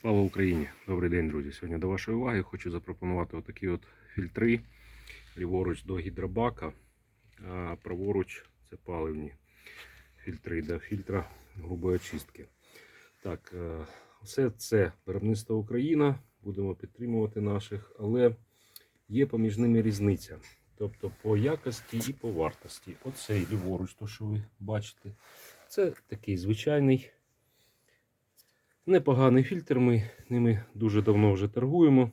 Слава Україні! Добрий день, друзі! Сьогодні до вашої уваги хочу запропонувати отакі от фільтри. Ліворуч до гідробака, а праворуч це паливні фільтри для фільтра грубої очистки. Так, е, все це виробництво Україна. Будемо підтримувати наших, але є поміж ними різниця. Тобто по якості і по вартості. Оцей ліворуч, то що ви бачите, це такий звичайний Непоганий фільтр, ми ними дуже давно вже торгуємо.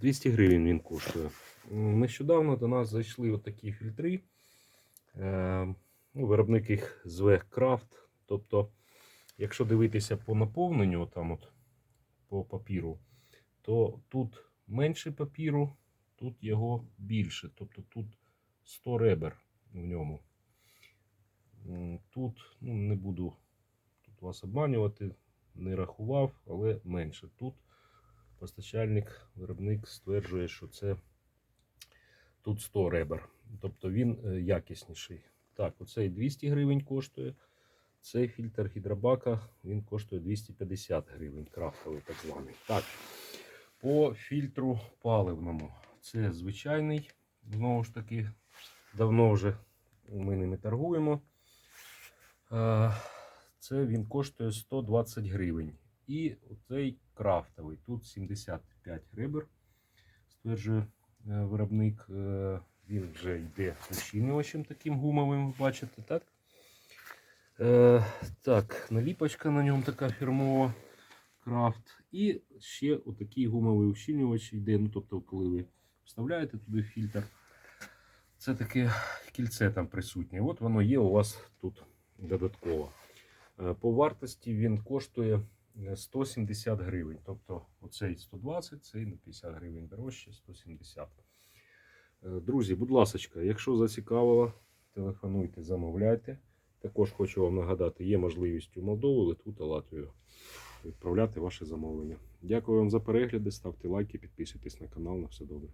200 гривень він коштує. Нещодавно до нас зайшли отакі фільтри. Е, ну, Виробник їх зве Крафт. Тобто, якщо дивитися по наповненню, там от, по папіру, то тут менше папіру, тут його більше. Тобто тут 100 ребер в ньому. Тут ну, не буду тут вас обманювати не рахував, але менше. Тут постачальник, виробник стверджує, що це тут 100 ребер. Тобто він е, якісніший. Так, оцей 200 гривень коштує. Цей фільтр гідробака він коштує 250 гривень, крафтовий так званий. Так, по фільтру паливному. Це звичайний. Знову ж таки, давно вже ми ними торгуємо. Це він коштує 120 гривень. І оцей крафтовий. Тут 75 ребер, стверджує е, виробник. Е, Він вже йде ущільнювачем таким гумовим, ви бачите, так? Е, так, наліпочка на ньому така фірмова крафт. І ще отакий гумовий ущільнювач йде. Ну, тобто, коли ви вставляєте туди фільтр, це таке кільце там присутнє. От воно є у вас тут додатково. Е, По вартості він коштує е, 170 гривень. Тобто оцей 120, цей на 50 гривень дорожче, 170. Е, Друзі, будь ласка, якщо зацікавило, телефонуйте, замовляйте. Також хочу вам нагадати, є можливість у Молдову, Литву та Латвію відправляти ваше замовлення. Дякую вам за перегляди, ставте лайки, підписуйтесь на канал. На все добре.